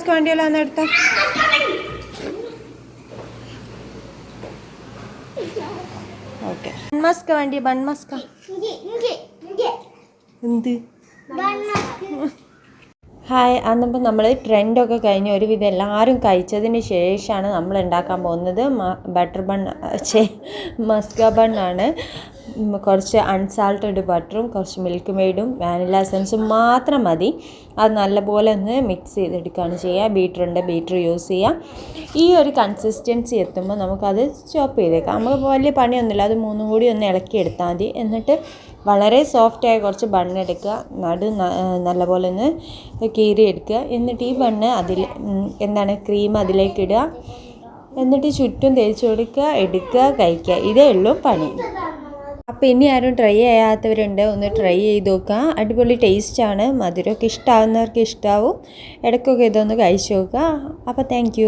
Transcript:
Mask വേണ്ടിയല്ലോ അന്ന് എടുത്ത? ഓക്കെ ബൺ മാസ്ക് വേണ്ടി ബൺ മാസ്ക എന്ത് ഹായ് അന്നിപ്പോൾ നമ്മൾ ട്രെൻഡൊക്കെ കഴിഞ്ഞ് ഒരുവിധം എല്ലാവരും കഴിച്ചതിന് ശേഷമാണ് നമ്മൾ ഉണ്ടാക്കാൻ പോകുന്നത്. ബട്ടർ ബൺ ചേ മസ്ക ബണ്ണാണ് കുറച്ച് അൺസാൾട്ടഡ് ബട്ടറും കുറച്ച് മിൽക്ക് മെയ്ഡും വാനില എസൻസും മാത്രം മതി. അത് നല്ലപോലെ ഒന്ന് മിക്സ് ചെയ്തെടുക്കുകയാണ് ചെയ്യുക. ബീറ്ററുണ്ട് ബീറ്റർ യൂസ് ചെയ്യുക ഈ ഒരു കൺസിസ്റ്റൻസി എത്തുമ്പോൾ നമുക്കത് സ്റ്റോപ്പ് ചെയ്തേക്കാം. നമുക്ക് വലിയ പണിയൊന്നുമില്ല. അത് മൂന്നും കൂടി ഒന്ന് ഇളക്കി എടുത്താൽ മതി. എന്നിട്ട് വളരെ സോഫ്റ്റായ കുറച്ച് ബണ്ണ് എടുക്കുക. നടു നല്ലപോലെ ഒന്ന് കീറി എടുക്കുക എന്നിട്ട് ഈ ബണ്ണ് അതിൽ എന്താണ് ക്രീം അതിലേക്ക് ഇടുക. എന്നിട്ട് ചുറ്റും തേച്ച് കൊടുക്കുക എടുക്കുക കഴിക്കുക. ഇതേ ഉള്ളൂ പണി. അപ്പോൾ ഇനി ആരും ട്രൈ ചെയ്യാത്തവരുണ്ട് ഒന്ന് ട്രൈ ചെയ്ത് നോക്കുക അടിപൊളി ടേസ്റ്റാണ് മധുരമൊക്കെ ഇഷ്ടമാവുന്നവർക്ക് ഇഷ്ടമാവും ഇടയ്ക്കൊക്കെ ഇതൊന്ന് കഴിച്ച് നോക്കുക അപ്പോൾ താങ്ക്